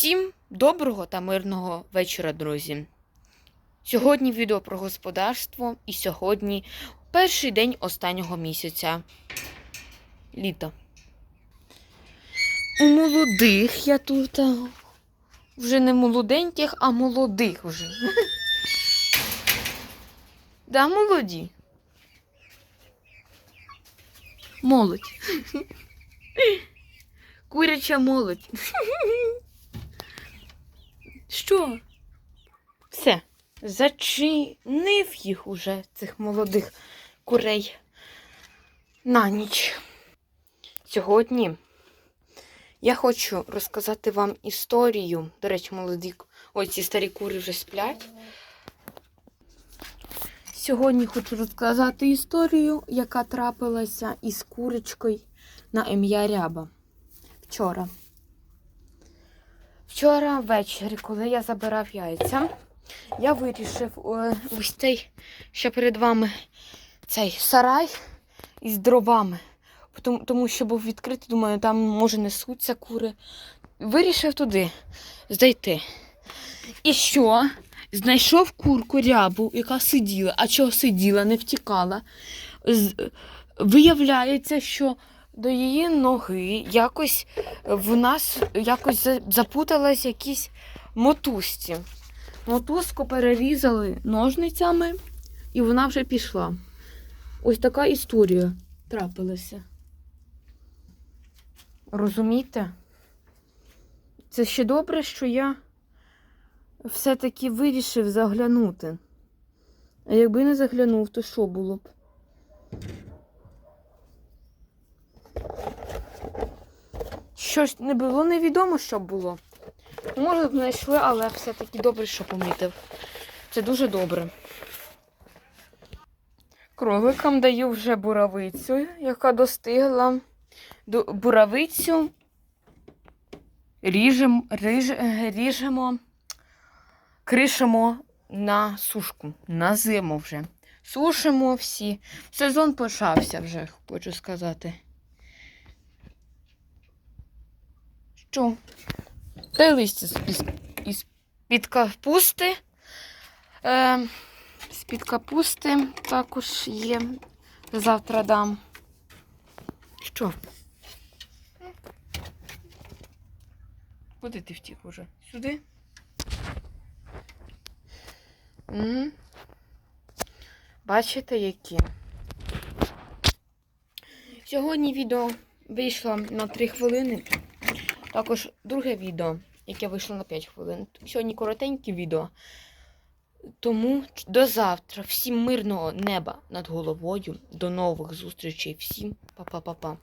Всім доброго та мирного вечора, друзі. Сьогодні відео про господарство і сьогодні перший день останнього місяця літа. У молодих я тут. Вже не молоденьких, а молодих вже. Да, молоді. Молодь. Куряча молодь. Що? Все. Зачинив їх уже, цих молодих курей на ніч. Сьогодні я хочу розказати вам історію. До речі, молоді, ось ці старі кури вже сплять. Сьогодні хочу розказати історію, яка трапилася із курочкою на ім'я Ряба. Вчора. Вчора ввечері, коли я забирав яйця, я вирішив е, ось цей, що перед вами цей сарай із дровами. Тому, тому що був відкритий, думаю, там може несуться кури. Вирішив туди зайти. І що? Знайшов курку рябу, яка сиділа, а чого сиділа, не втікала. З- Виявляється, що до її ноги якось в нас якось запуталась якісь мотузці. Мотузку перерізали ножницями, і вона вже пішла. Ось така історія трапилася. Розумієте? Це ще добре, що я все-таки вирішив заглянути. А якби не заглянув, то що було б? Щось не було невідомо, що було. Може, б знайшли, але все-таки добре, що помітив. Це дуже добре. Кроликам даю вже буравицю, яка достигла. Буравицю ріжем, ріж, ріжемо, кришимо на сушку, на зиму вже. Сушимо всі. Сезон почався вже, хочу сказати. Що? Та й листя з- із, із під капусти. Е, з-під капусти також є. Завтра дам. Що? Куди ти втік уже? Сюди? Угу. Бачите, які? Сьогодні відео вийшло на 3 хвилини. Також друге відео, яке вийшло на 5 хвилин. Сьогодні коротеньке відео. Тому до завтра. Всім мирного неба над головою. До нових зустрічей. Всім па-па-па-па.